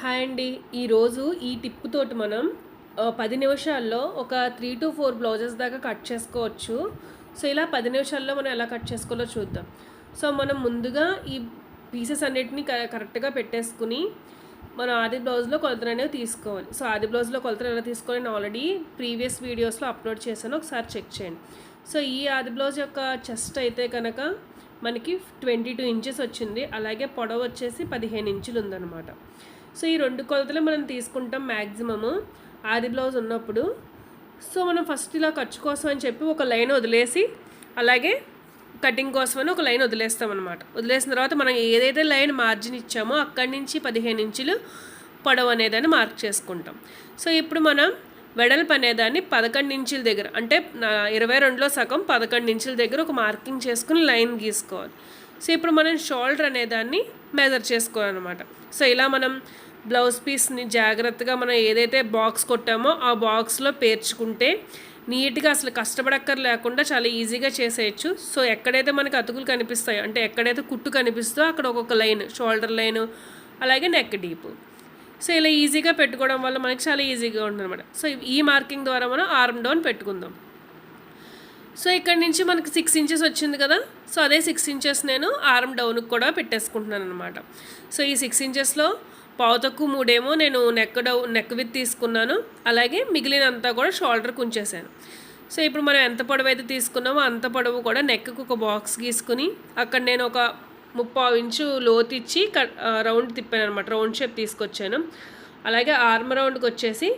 Hi అండి. ఈరోజు ఈ టిప్ తోటి మనం పది నిమిషాల్లో ఒక త్రీ టు ఫోర్ బ్లౌజెస్ దాకా కట్ చేసుకోవచ్చు. సో ఇలా పది నిమిషాల్లో మనం ఎలా కట్ చేసుకోవాలో చూద్దాం. సో మనం ముందుగా ఈ పీసెస్ అన్నిటిని కరెక్ట్గా పెట్టేసుకుని మనం ఆది బ్లౌజ్లో కొలతలు అనేవి తీసుకోవాలి. సో ఆది బ్లౌజ్లో కొలతలు ఎలా తీసుకోవాలి నేను ఆల్రెడీ ప్రీవియస్ వీడియోస్లో అప్లోడ్ చేశాను. ఒకసారి చెక్ చేయండి. సో ఈ ఆది బ్లౌజ్ యొక్క చెస్ట్ అయితే కనుక మనకి ట్వంటీ టూ ఇంచెస్ వచ్చింది. అలాగే పొడవు వచ్చేసి పదిహేను ఇంచులు ఉందన్నమాట. సో ఈ రెండు కొలతలు మనం తీసుకుంటాం మ్యాక్సిమము ఆది బ్లౌజ్ ఉన్నప్పుడు. సో మనం ఫస్ట్ ఇలా ఖర్చు కోసం అని చెప్పి ఒక లైన్ వదిలేసి అలాగే కటింగ్ కోసం అని ఒక లైన్ వదిలేస్తాం అనమాట వదిలేసిన తర్వాత మనం ఏదైతే లైన్ మార్జిన్ ఇచ్చామో అక్కడి నుంచి పదిహేను ఇంచులు పొడవు అనేదాన్ని మార్క్ చేసుకుంటాం. సో ఇప్పుడు మనం వెడల్పు అనేదాన్ని పదకొండు ఇంచుల దగ్గర అంటే ఇరవై రెండులో సగం పదకొండు ఇంచుల దగ్గర ఒక మార్కింగ్ చేసుకుని లైన్ గీసుకోవాలి. సో ఇప్పుడు మనం షోల్డర్ అనేదాన్ని మెజర్ చేసుకోవాలన్నమాట. సో ఇలా మనం బ్లౌజ్ పీస్ని జాగ్రత్తగా మనం ఏదైతే బాక్స్ కొట్టామో ఆ బాక్స్లో పేర్చుకుంటే నీట్గా అసలు కష్టపడక్కర్ లేకుండా చాలా ఈజీగా చేసేయచ్చు. సో ఎక్కడైతే మనకి అతుకులు కనిపిస్తాయో అంటే ఎక్కడైతే కుట్టు కనిపిస్తుందో అక్కడ ఒక్కొక్క లైన్ షోల్డర్ లైన్ అలాగే నెక్ డీప్. సో ఇలా ఈజీగా పెట్టుకోవడం వల్ల మనకి చాలా ఈజీగా ఉంటుంది అనమాట సో ఈ మార్కింగ్ ద్వారా మనం ఆర్మ్ డౌన్ పెట్టుకుందాం. సో ఇక్కడ నుంచి మనకి సిక్స్ ఇంచెస్ వచ్చింది కదా? సో అదే సిక్స్ ఇంచెస్ నేను ఆర్మ్ డౌన్కి కూడా పెట్టేసుకుంటున్నాను అనమాట సో ఈ సిక్స్ ఇంచెస్లో పావు తక్కువ మూడేమో నేను నెక్ డౌ నెక్ విత్ తీసుకున్నాను. అలాగే మిగిలినంతా కూడా షోల్డర్కి ఉంచేసాను సో ఇప్పుడు మనం ఎంత పొడవు అయితే తీసుకున్నామో అంత పొడవు కూడా నెక్కి ఒక బాక్స్ గీసుకుని అక్కడ నేను ఒక ముప్పావు ఇంచు లోతు ఇచ్చి రౌండ్ తిప్పాను అనమాట రౌండ్ షేప్ తీసుకొచ్చాను. అలాగే ఆర్మ్ రౌండ్కి వచ్చేసి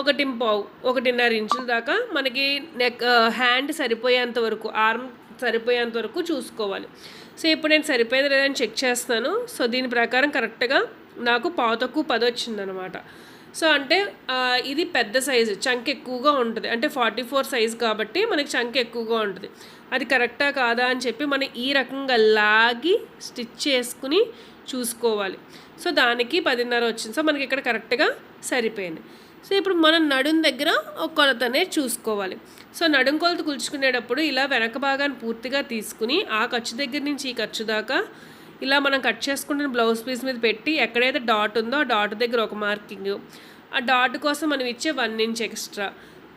ఒకటి పావు ఒకటిన్నర ఇంచుల దాకా మనకి నెక్ హ్యాండ్ సరిపోయేంత వరకు. ఆర్మ్ సరిపోయేంత వరకు చూసుకోవాలి. సో ఇప్పుడు నేను సరిపోయేది లేదని చెక్ చేస్తాను. సో దీని ప్రకారం కరెక్ట్గా నాకు పావు తక్కువ పది వచ్చిందనమాట సో అంటే ఇది పెద్ద సైజు చంక్ ఎక్కువగా ఉంటుంది. అంటే ఫార్టీ ఫోర్ సైజ్ కాబట్టి మనకి చంక్ ఎక్కువగా ఉంటుంది. అది కరెక్టా కాదా అని చెప్పి మనం ఈ రకంగా లాగి స్టిచ్ చేసుకుని చూసుకోవాలి. సో దానికి పదిన్నర వచ్చింది. సో మనకి ఇక్కడ కరెక్ట్గా సరిపోయింది. సో ఇప్పుడు మనం నడుం దగ్గర ఒక కొలత అనేది చూసుకోవాలి. సో నడుం కొలత కుల్చుకునేటప్పుడు ఇలా వెనక భాగాన్ని పూర్తిగా తీసుకుని ఆ ఖర్చు దగ్గర నుంచి ఈ ఖర్చు దాకా ఇలా మనం కట్ చేసుకుంటున్న బ్లౌజ్ పీస్ మీద పెట్టి ఎక్కడైతే డాట్ ఉందో ఆ డాట్ దగ్గర ఒక మార్కింగ్. ఆ డాట్ కోసం మనం ఇచ్చే వన్ ఇంచ్ ఎక్స్ట్రా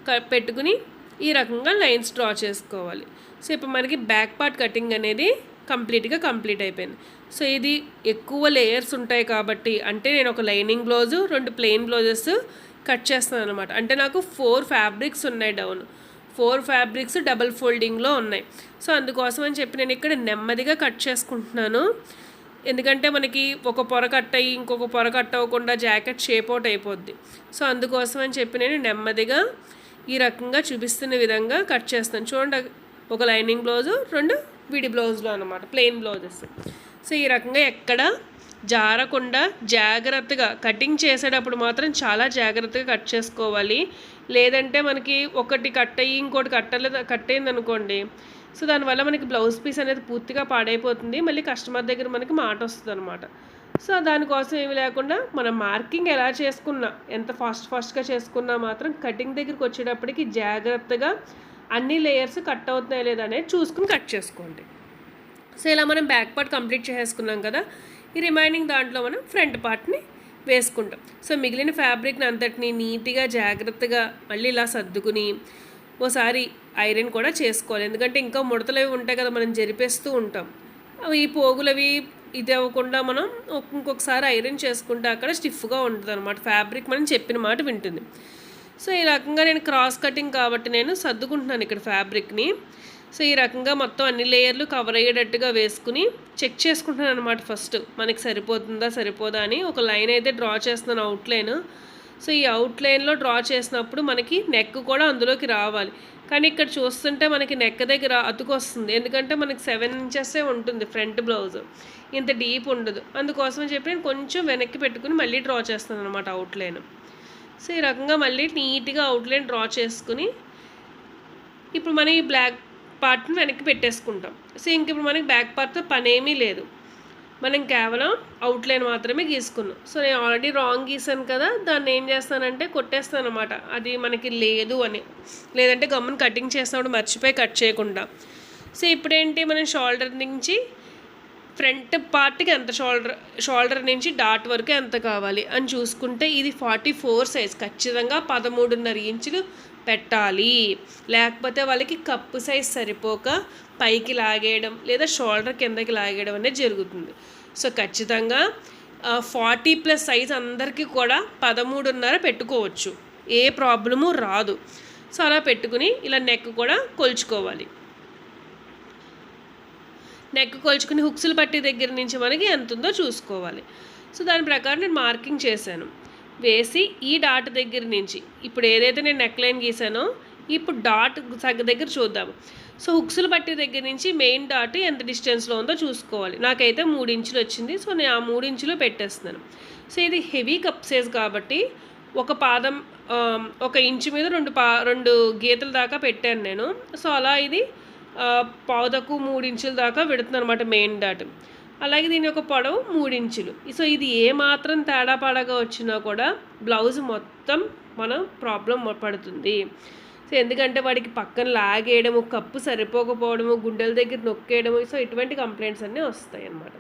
క- పెట్టుకుని ఈ రకంగా లైన్స్ డ్రా చేసుకోవాలి. సో ఇప్పుడు మనకి బ్యాక్ పార్ట్ కటింగ్ అనేది కంప్లీట్గా కంప్లీట్ అయిపోయింది. సో ఇది ఎక్కువ లేయర్స్ ఉంటాయి కాబట్టి అంటే నేను ఒక లైనింగ్ బ్లౌజు రెండు ప్లెయిన్ బ్లౌజెస్ కట్ చేస్తాను అనమాట అంటే నాకు ఫోర్ ఫ్యాబ్రిక్స్ ఉన్నాయి డౌన్. ఫోర్ ఫ్యాబ్రిక్స్ డబల్ ఫోల్డింగ్లో ఉన్నాయి. సో అందుకోసం అని చెప్పి నేను ఇక్కడ నెమ్మదిగా కట్ చేసుకుంటున్నాను. ఎందుకంటే మనకి ఒక పొర కట్ అయ్యి ఇంకొక పొర కట్ అవ్వకుండా జాకెట్ షేప్ అవుట్ అయిపోద్ది. సో అందుకోసం అని చెప్పి నేను నెమ్మదిగా ఈ రకంగా చూపిస్తున్న విధంగా కట్ చేస్తాను చూడండి ఒక లైనింగ్ బ్లౌజు రెండు విడి బ్లౌజులు అనమాట ప్లెయిన్ బ్లౌజెస్. సో ఈ రకంగా ఎక్కడ జారకుండా జాగ్రత్తగా కటింగ్ చేసేటప్పుడు మాత్రం చాలా జాగ్రత్తగా కట్ చేసుకోవాలి. లేదంటే మనకి ఒకటి కట్ అయ్యి ఇంకోటి కట్టలేదు కట్ అయింది అనుకోండి. సో దానివల్ల మనకి బ్లౌజ్ పీస్ అనేది పూర్తిగా పాడైపోతుంది. మళ్ళీ కస్టమర్ దగ్గర మనకి మాట వస్తుంది అనమాట సో దానికోసం ఏమి లేకుండా మనం మార్కింగ్ ఎలా చేసుకున్నా ఎంత ఫాస్ట్ ఫాస్ట్గా చేసుకున్నా మాత్రం కటింగ్ దగ్గరికి వచ్చేటప్పటికి జాగ్రత్తగా అన్ని లేయర్స్ కట్ అవుతున్నాయి లేదా అనేది చూసుకుని కట్ చేసుకోండి. సో ఇలా మనం బ్యాక్ పార్ట్ కంప్లీట్ చేసేసుకున్నాం కదా ఈ రిమైనింగ్ దాంట్లో మనం ఫ్రంట్ పార్ట్ని వేసుకుంటాం. సో మిగిలిన ఫ్యాబ్రిక్ని అంతటిని నీట్గా జాగ్రత్తగా మళ్ళీ ఇలా సర్దుకుని ఓసారి ఐరన్ కూడా చేసుకోవాలి. ఎందుకంటే ఇంకా ముడతలు అవి ఉంటాయి కదా మనం జరిపేస్తూ ఉంటాం. అవి ఈ పోగులవి ఇది అవ్వకుండా మనం ఇంకొకసారి ఐరన్ చేసుకుంటే అక్కడ స్టిఫ్గా ఉంటుంది అనమాట ఫ్యాబ్రిక్ మనం చెప్పిన మాట వింటుంది. సో ఈ రకంగా నేను క్రాస్ కటింగ్ కాబట్టి నేను సర్దుకుంటున్నాను ఇక్కడ ఫ్యాబ్రిక్ని సో ఈ రకంగా మొత్తం అన్ని లేయర్లు కవర్ అయ్యేటట్టుగా వేసుకుని చెక్ చేసుకుంటున్నాను అనమాట ఫస్ట్ మనకి సరిపోతుందా సరిపోదా అని ఒక లైన్ అయితే డ్రా చేస్తున్నాను అవుట్లైన్ సో ఈ అవుట్లైన్లో డ్రా చేసినప్పుడు మనకి నెక్ కూడా అందులోకి రావాలి. కానీ ఇక్కడ చూస్తుంటే మనకి నెక్ దగ్గర అతుకొస్తుంది. ఎందుకంటే మనకి సెవెన్ ఇంచెసే ఉంటుంది ఫ్రంట్ బ్లౌజ్ ఇంత డీప్ ఉండదు. అందుకోసం చెప్పి నేను కొంచెం వెనక్కి పెట్టుకుని మళ్ళీ డ్రా చేస్తాను అనమాట అవుట్లైన్ సో ఈ రకంగా మళ్ళీ నీట్గా అవుట్లైన్ డ్రా చేసుకుని ఇప్పుడు మనం ఈ బ్లాక్ పార్ట్ని వెనక్కి పెట్టేసుకుంటాం. సో ఇంక ఇప్పుడు మనకి బ్యాక్ పార్ట్తో పని ఏమీ లేదు. మనం కేవలం అవుట్లైన్ మాత్రమే గీసుకున్నాం. సో నేను ఆల్రెడీ రాంగ్ గీసాను కదా దాన్ని ఏం చేస్తానంటే కొట్టేస్తాను అనమాట అది మనకి లేదు అని. లేదంటే గమ్మున కటింగ్ చేసినప్పుడు మర్చిపోయి కట్ చేయకుండా. సో ఇప్పుడేంటి మనం షోల్డర్ నుంచి ఫ్రంట్ పార్ట్కి ఎంత షోల్డర్ షోల్డర్ నుంచి డాట్ వరకు ఎంత కావాలి అని చూసుకుంటే ఇది ఫార్టీ ఫోర్ సైజ్. ఖచ్చితంగా పదమూడున్నర ఇంచులు పెట్టాలి. లేకపోతే వాళ్ళకి కప్పు సైజ్ సరిపోక పైకి లాగేయడం లేదా షోల్డర్ కిందకి లాగేయడం అనేది జరుగుతుంది. సో ఖచ్చితంగా ఫార్టీ ప్లస్ సైజ్ అందరికీ కూడా పదమూడున్నర పెట్టుకోవచ్చు. ఏ ప్రాబ్లము రాదు. సో అలా పెట్టుకుని ఇలా నెక్ కూడా కొలుచుకోవాలి. నెక్ కొలుచుకుని హుక్స్లు పట్టి దగ్గర నుంచి మనకి ఎంత ఉందో చూసుకోవాలి. సో దాని ప్రకారం నేను మార్కింగ్ చేశాను. వేసి ఈ డాట్ దగ్గర నుంచి ఇప్పుడు ఏదైతే నేను నెక్ లైన్ గీసానో ఇప్పుడు డాట్ సగ్గ దగ్గర చూద్దాము. సో హుక్స్లు పట్టే దగ్గర నుంచి మెయిన్ డాట్ ఎంత డిస్టెన్స్లో ఉందో చూసుకోవాలి. నాకైతే మూడు ఇంచులు వచ్చింది సో నేను ఆ మూడు ఇంచులు పెట్టేస్తున్నాను. సో ఇది హెవీ కప్ సైజ్ కాబట్టి ఒక పాదం ఒక ఇంచు మీద రెండు పా రెండు గీతల దాకా పెట్టాను నేను. సో అలా ఇది పాదకు పావుదకు మూడు ఇంచుల దాకా పెడుతుంది అనమాట మెయిన్ డాట్. అలాగే దీని యొక్క పొడవు మూడు ఇంచులు సో ఇది ఏ మాత్రం తేడా పాడగా వచ్చినా కూడా బ్లౌజ్ మొత్తం మనం ప్రాబ్లం పడుతుంది. సో ఎందుకంటే వాడికి పక్కన లాగేయడము కప్పు సరిపోకపోవడము గుండెల దగ్గర నొక్కేయడము సో ఇటువంటి కంప్లైంట్స్ అన్నీ వస్తాయి అన్నమాట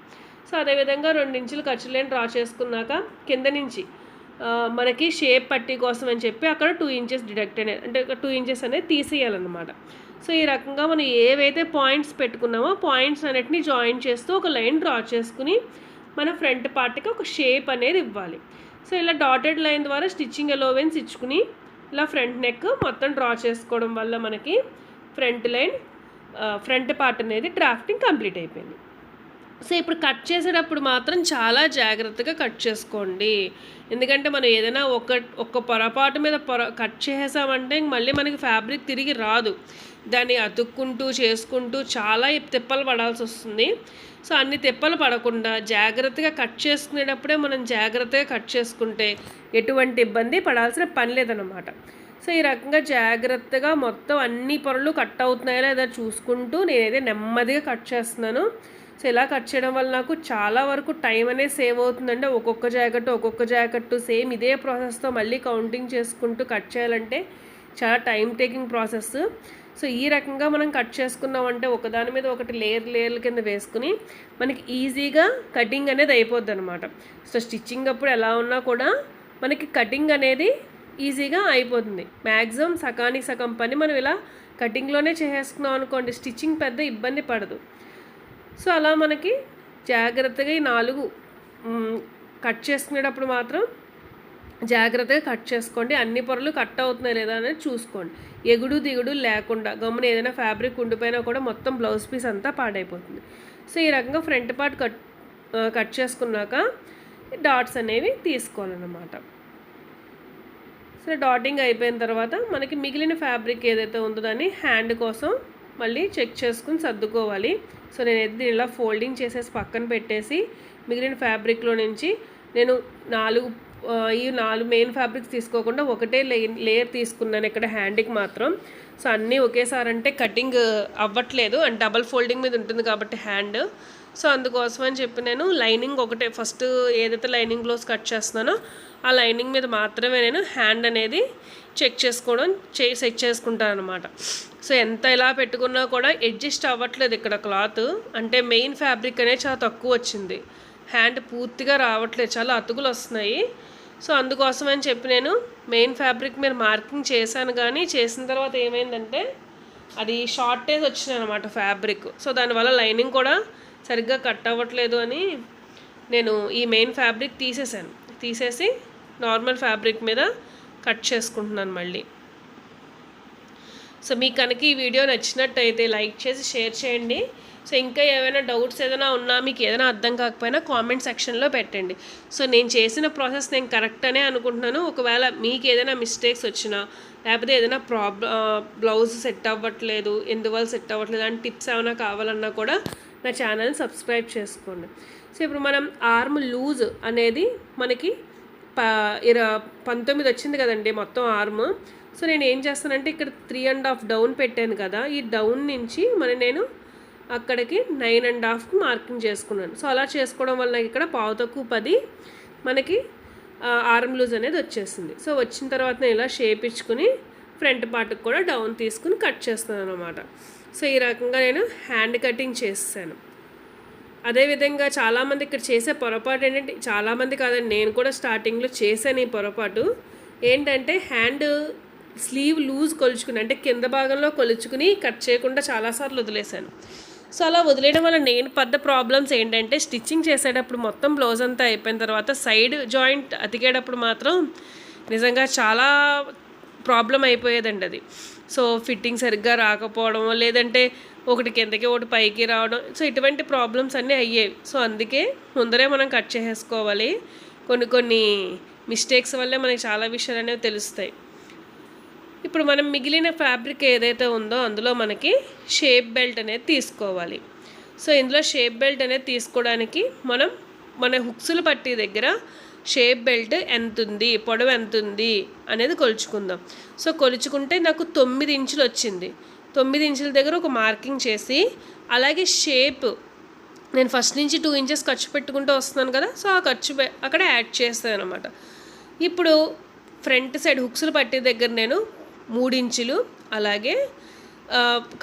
సో అదేవిధంగా రెండు ఇంచులు ఖర్చు లేని డ్రా చేసుకున్నాక కింద నుంచి మనకి షేప్ పట్టి కోసం అని చెప్పి అక్కడ టూ ఇంచెస్ డిడక్ట్ అనేది అంటే టూ ఇంచెస్ అనేది తీసేయాలన్నమాట. సో ఈ రకంగా మనం ఏవైతే పాయింట్స్ పెట్టుకున్నామో పాయింట్స్ అన్నిటిని జాయిన్ చేస్తూ ఒక లైన్ డ్రా చేసుకుని మన ఫ్రంట్ పార్ట్కి ఒక షేప్ అనేది ఇవ్వాలి. సో ఇలా డాటెడ్ లైన్ ద్వారా స్టిచ్చింగ్ ఎలోవెన్స్ ఇచ్చుకుని ఇలా ఫ్రంట్ నెక్ మొత్తం డ్రా చేసుకోవడం వల్ల మనకి ఫ్రంట్ లైన్ ఫ్రంట్ పార్ట్ అనేది డ్రాఫ్టింగ్ కంప్లీట్ అయిపోయింది. సో ఇప్పుడు కట్ చేసేటప్పుడు మాత్రం చాలా జాగ్రత్తగా కట్ చేసుకోండి. ఎందుకంటే మనం ఏదైనా ఒక ఒక్క పొరపాటు మీద పొర కట్ చేసామంటే మళ్ళీ మనకి ఫ్యాబ్రిక్ తిరిగి రాదు. దాన్ని అతుక్కుంటూ చేసుకుంటూ చాలా తిప్పలు పడాల్సి వస్తుంది. సో అన్ని తిప్పలు పడకుండా జాగ్రత్తగా కట్ చేసుకునేటప్పుడే మనం జాగ్రత్తగా కట్ చేసుకుంటే ఎటువంటి ఇబ్బంది పడాల్సిన పని లేదనమాట సో ఈ రకంగా జాగ్రత్తగా మొత్తం అన్ని పొరలు కట్ అవుతున్నాయో లేదా చూసుకుంటూ నేనైతే నెమ్మదిగా కట్ చేస్తున్నాను. సో ఇలా కట్ చేయడం వల్ల నాకు చాలా వరకు టైం అనేది సేవ్ అవుతుందంటే ఒక్కొక్క జాకెట్ ఒక్కొక్క జాకెట్ సేమ్ ఇదే ప్రాసెస్తో మళ్ళీ కౌంటింగ్ చేసుకుంటూ కట్ చేయాలంటే చాలా టైం టేకింగ్ ప్రాసెస్ సో ఈ రకంగా మనం కట్ చేసుకున్నామంటే ఒకదాని మీద ఒకటి లేయర్ లేయర్ల కింద వేసుకుని మనకి ఈజీగా కటింగ్ అనేది అయిపోద్ది అనమాట సో స్టిచ్చింగ్ అప్పుడు ఎలా ఉన్నా కూడా మనకి కటింగ్ అనేది ఈజీగా అయిపోతుంది. మ్యాక్సిమం సకానికి సగం పని మనం ఇలా కటింగ్లోనే చేసేసుకున్నాం అనుకోండి స్టిచ్చింగ్ పెద్ద ఇబ్బంది పడదు. సో అలా మనకి జాగ్రత్తగా ఈ నాలుగు కట్ చేసుకునేటప్పుడు మాత్రం జాగ్రత్తగా కట్ చేసుకోండి. అన్ని పొరలు కట్ అవుతున్నాయి లేదా అనేది చూసుకోండి. ఎగుడు దిగుడు లేకుండా గమ్మున ఏదైనా ఫ్యాబ్రిక్ ఉండిపోయినా కూడా మొత్తం బ్లౌజ్ పీస్ అంతా పాడైపోతుంది. సో ఈ రకంగా ఫ్రంట్ పార్ట్ కట్ కట్ చేసుకున్నాక డాట్స్ అనేవి తీసుకోవాలన్నమాట. సో డాటింగ్ అయిపోయిన తర్వాత మనకి మిగిలిన ఫ్యాబ్రిక్ ఏదైతే ఉందో దాన్ని హ్యాండ్ కోసం మళ్ళీ చెక్ చేసుకుని సర్దుకోవాలి. సో నేను అయితే ఇలా ఫోల్డింగ్ చేసేసి పక్కన పెట్టేసి మిగిలిన ఫ్యాబ్రిక్లో నుంచి నేను నాలుగు ఈ నాలుగు మెయిన్ ఫ్యాబ్రిక్స్ తీసుకోకుండా ఒకటే లేయర్ లేయర్ తీసుకున్నాను ఇక్కడ హ్యాండ్కి మాత్రం. సో అన్నీ ఒకేసారి అంటే కటింగ్ అవ్వట్లేదు అండ్ డబల్ ఫోల్డింగ్ మీద ఉంటుంది కాబట్టి హ్యాండ్ సో అందుకోసం అని చెప్పి నేను లైనింగ్ ఒకటే ఫస్ట్ ఏదైతే లైనింగ్ బ్లౌజ్ కట్ చేస్తున్నానో ఆ లైనింగ్ మీద మాత్రమే నేను హ్యాండ్ అనేది చెక్ చేసుకోవడం చే సెట్ చేసుకుంటాను అనమాట సో ఎంత ఇలా పెట్టుకున్నా కూడా అడ్జస్ట్ అవ్వట్లేదు ఇక్కడ క్లాత్ అంటే మెయిన్ ఫ్యాబ్రిక్ అనేది చాలా తక్కువ వచ్చింది. హ్యాండ్ పూర్తిగా రావట్లేదు చాలా అతుకులు వస్తున్నాయి. సో అందుకోసం అని చెప్పి నేను మెయిన్ ఫ్యాబ్రిక్ మీద మార్కింగ్ చేశాను కానీ చేసిన తర్వాత ఏమైందంటే అది షార్టేజ్ వచ్చింది అనమాట ఫ్యాబ్రిక్ సో దానివల్ల లైనింగ్ కూడా సరిగ్గా కట్ అవ్వట్లేదు అని నేను ఈ మెయిన్ ఫ్యాబ్రిక్ తీసేసాను తీసేసి నార్మల్ ఫ్యాబ్రిక్ మీద కట్ చేసుకుంటున్నాను మళ్ళీ. సో మీకు కనుక ఈ వీడియో నచ్చినట్టయితే లైక్ చేసి షేర్ చేయండి. సో ఇంకా ఏమైనా డౌట్స్ ఏదైనా ఉన్నా మీకు ఏదైనా అర్థం కాకపోయినా కామెంట్ సెక్షన్లో పెట్టండి. సో నేను చేసిన ప్రాసెస్ నేను కరెక్ట్ అనే అనుకుంటున్నాను. ఒకవేళ మీకు ఏదైనా మిస్టేక్స్ వచ్చినా లేకపోతే ఏదైనా ప్రాబ్లం బ్లౌజ్ సెట్ అవ్వట్లేదు ఎందువల్ల సెట్ అవ్వట్లేదు అని టిప్స్ ఏమైనా కావాలన్నా కూడా నా ఛానల్ని సబ్స్క్రైబ్ చేసుకోండి. సో ఇప్పుడు మనం ఆర్మ్ లూజ్ అనేది మనకి ప ఇర పంతొమ్మిది వచ్చింది కదండి మొత్తం ఆర్మ్. సో నేను ఏం చేస్తానంటే ఇక్కడ త్రీ అండ్ హాఫ్ డౌన్ పెట్టాను కదా ఈ డౌన్ నుంచి మరి నేను అక్కడికి నైన్ అండ్ హాఫ్కి మార్కింగ్ చేసుకున్నాను. సో అలా చేసుకోవడం వల్ల ఇక్కడ పావు తక్కువ పది మనకి ఆర్మ్ లూజ్ అనేది వచ్చేసింది. సో వచ్చిన తర్వాత నేను ఇలా షేప్ ఇచ్చుకుని ఫ్రంట్ పార్ట్కి కూడా డౌన్ తీసుకుని కట్ చేస్తాను అనమాట సో ఈ రకంగా నేను హ్యాండ్ కటింగ్ చేస్తాను అదేవిధంగా చాలామంది ఇక్కడ చేసే పొరపాటు ఏంటంటే చాలామంది కాదండి నేను కూడా స్టార్టింగ్లో చేశాను ఈ పొరపాటు. ఏంటంటే హ్యాండ్ స్లీవ్ లూజ్ కొలుచుకుని అంటే కింద భాగంలో కొలుచుకుని కట్ చేయకుండా చాలాసార్లు వదిలేశాను. సో అలా వదిలేయడం వల్ల నేను పెద్ద ప్రాబ్లమ్స్ ఏంటంటే స్టిచ్చింగ్ చేసేటప్పుడు మొత్తం బ్లౌజ్ అంతా అయిపోయిన తర్వాత సైడ్ జాయింట్ అతికేటప్పుడు మాత్రం నిజంగా చాలా ప్రాబ్లం అయిపోయేదండి అది. సో ఫిట్టింగ్ సరిగ్గా రాకపోవడం లేదంటే ఒకటి కిందకి ఒకటి పైకి రావడం సో ఇటువంటి ప్రాబ్లమ్స్ అన్నీ అయ్యేవి సో అందుకే ముందరే మనం కట్ చేసేసుకోవాలి. కొన్ని కొన్ని మిస్టేక్స్ వల్లే మనకి చాలా విషయాలు అనేవి తెలుస్తాయి. ఇప్పుడు మనం మిగిలిన ఫ్యాబ్రిక్ ఏదైతే ఉందో అందులో మనకి షేప్ బెల్ట్ అనేది తీసుకోవాలి. సో ఇందులో షేప్ బెల్ట్ అనేది తీసుకోవడానికి మనం మన హుక్స్లు పట్టి దగ్గర షేప్ బెల్ట్ ఎంత ఉంది పొడవు ఎంత ఉంది అనేది కొలుచుకుందాం. సో కొలుచుకుంటే నాకు తొమ్మిది ఇంచులు వచ్చింది. తొమ్మిది ఇంచుల దగ్గర ఒక మార్కింగ్ చేసి అలాగే షేప్ నేను ఫస్ట్ నుంచి టూ ఇంచెస్ ఖర్చు పెట్టుకుంటూ వస్తున్నాను కదా సో ఆ ఖర్చు అక్కడ యాడ్ చేస్తాను అనమాట ఇప్పుడు ఫ్రంట్ సైడ్ హుక్స్లు పట్టే దగ్గర నేను మూడు ఇంచులు అలాగే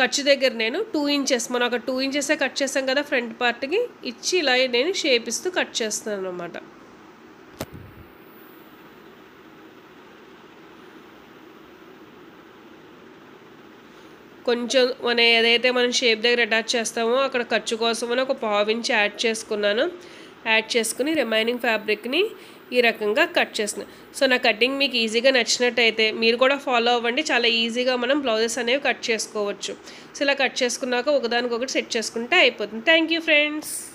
ఖర్చు దగ్గర నేను టూ ఇంచెస్ మనం ఒక టూ ఇంచెసే కట్ చేస్తాం కదా ఫ్రంట్ పార్ట్కి ఇచ్చి ఇలా నేను షేప్ ఇస్తూ కట్ చేస్తాను అనమాట కొంచెం మన ఏదైతే మనం షేప్ దగ్గర అటాచ్ చేస్తామో అక్కడ ఖర్చు కోసం అని ఒక పావు ఇంచ్ యాడ్ చేసుకున్నాను. యాడ్ చేసుకుని రిమైనింగ్ ఫ్యాబ్రిక్ని ఈ రకంగా కట్ చేస్తున్నాను సో నా కటింగ్ మీకు ఈజీగా నచ్చినట్టయితే మీరు కూడా ఫాలో అవ్వండి. చాలా ఈజీగా మనం బ్లౌజెస్ అనేవి కట్ చేసుకోవచ్చు. సో ఇలా కట్ చేసుకున్నాక ఒకదానికొకటి సెట్ చేసుకుంటే అయిపోతుంది. Thank you friends.